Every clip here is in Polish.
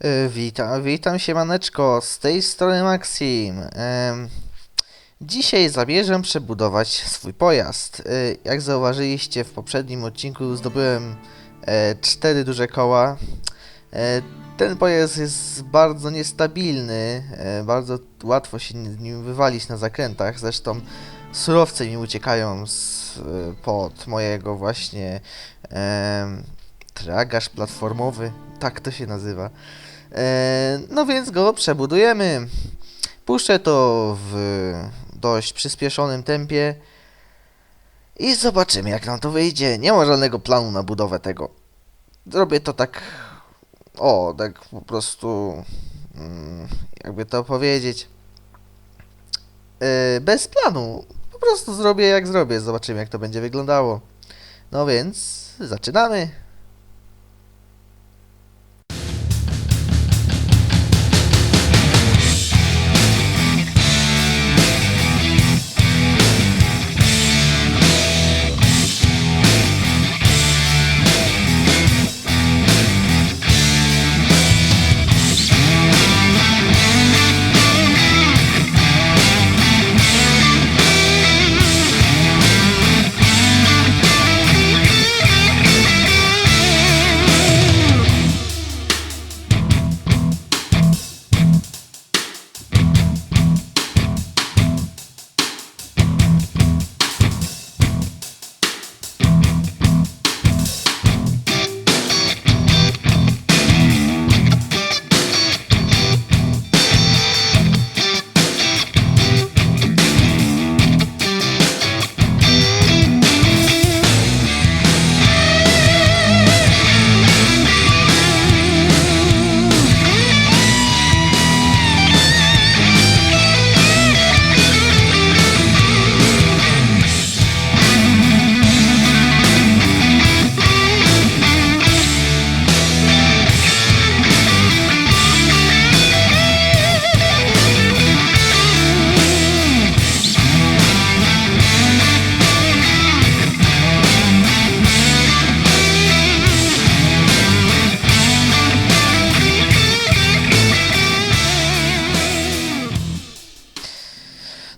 E, Witam, witam się maneczko, z tej strony Maxim. Dzisiaj zamierzam przebudować swój pojazd. E, Jak zauważyliście w poprzednim odcinku zdobyłem e, cztery duże koła. Ten pojazd jest bardzo niestabilny, bardzo łatwo się nim wywalić na zakrętach, zresztą surowce mi uciekają z, pod mojego właśnie tragarz platformowy, tak to się nazywa. E, no więc go przebudujemy. Puszczę to w dość przyspieszonym tempie i zobaczymy jak nam to wyjdzie. Nie ma żadnego planu na budowę tego. Zrobię to tak, o, tak po prostu, mm, jakby to powiedzieć, e, bez planu. Po prostu zrobię jak zrobię, zobaczymy jak to będzie wyglądało. No więc, zaczynamy.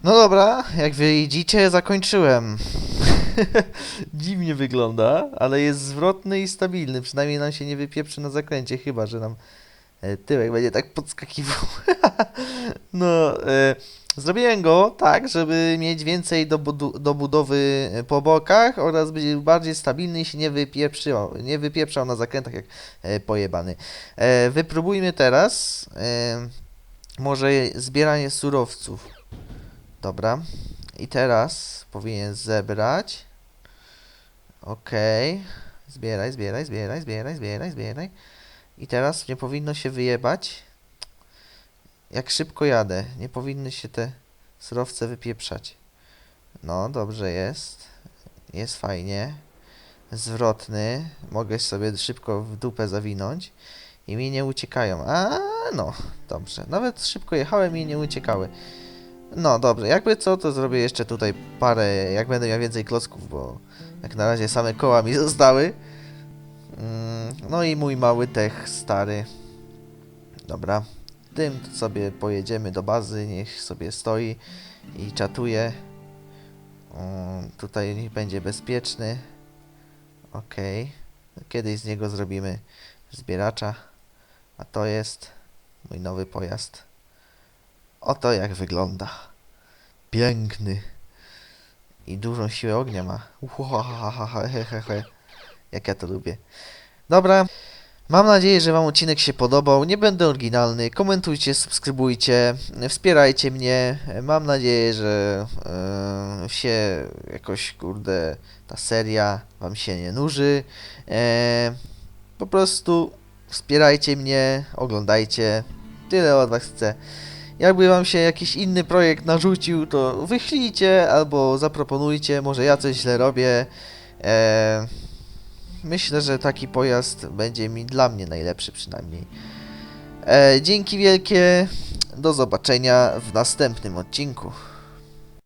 No dobra, jak widzicie, zakończyłem. Dziwnie wygląda, ale jest zwrotny i stabilny. Przynajmniej nam się nie wypieprzy na zakręcie, chyba że nam e, tyłek będzie tak podskakiwał. no, e, zrobiłem go tak, żeby mieć więcej do, budu- do budowy e, po bokach oraz być bardziej stabilny i się nie wypieprzał, nie wypieprzał na zakrętach jak e, pojebany. E, wypróbujmy teraz e, może zbieranie surowców. Dobra. I teraz powinien zebrać. Okej. Zbieraj, zbieraj, zbieraj, zbieraj, zbieraj, zbieraj. I teraz nie powinno się wyjebać. Jak szybko jadę. Nie powinny się te surowce wypieprzać. No, dobrze jest. Jest fajnie. Zwrotny. Mogę sobie szybko w dupę zawinąć. I mi nie uciekają. A, no, dobrze. Nawet szybko jechałem i nie uciekały. No dobrze, jakby co, to zrobię jeszcze tutaj parę, jak będę miał więcej klocków, bo jak na razie same koła mi zostały. Mm, No i mój mały tech stary. Dobra, tym sobie pojedziemy do bazy, niech sobie stoi i czatuje. Mm, Tutaj niech będzie bezpieczny. Okej, kiedyś z niego zrobimy zbieracza, a to jest mój nowy pojazd. Oto jak wygląda. Piękny. I dużą siłę ognia ma. Jak ja to lubię. Dobra. Mam nadzieję, że Wam odcinek się podobał. Nie będę oryginalny. Komentujcie, subskrybujcie, wspierajcie mnie. Mam nadzieję, że e, się jakoś, kurde, ta seria Wam się nie nuży. E, po prostu wspierajcie mnie, oglądajcie. Tyle od Was chcę. Jakby wam się jakiś inny projekt narzucił, to wyślijcie albo zaproponujcie, może ja coś źle robię. Eee, myślę, że taki pojazd będzie mi dla mnie najlepszy przynajmniej. Eee, dzięki wielkie, do zobaczenia w następnym odcinku.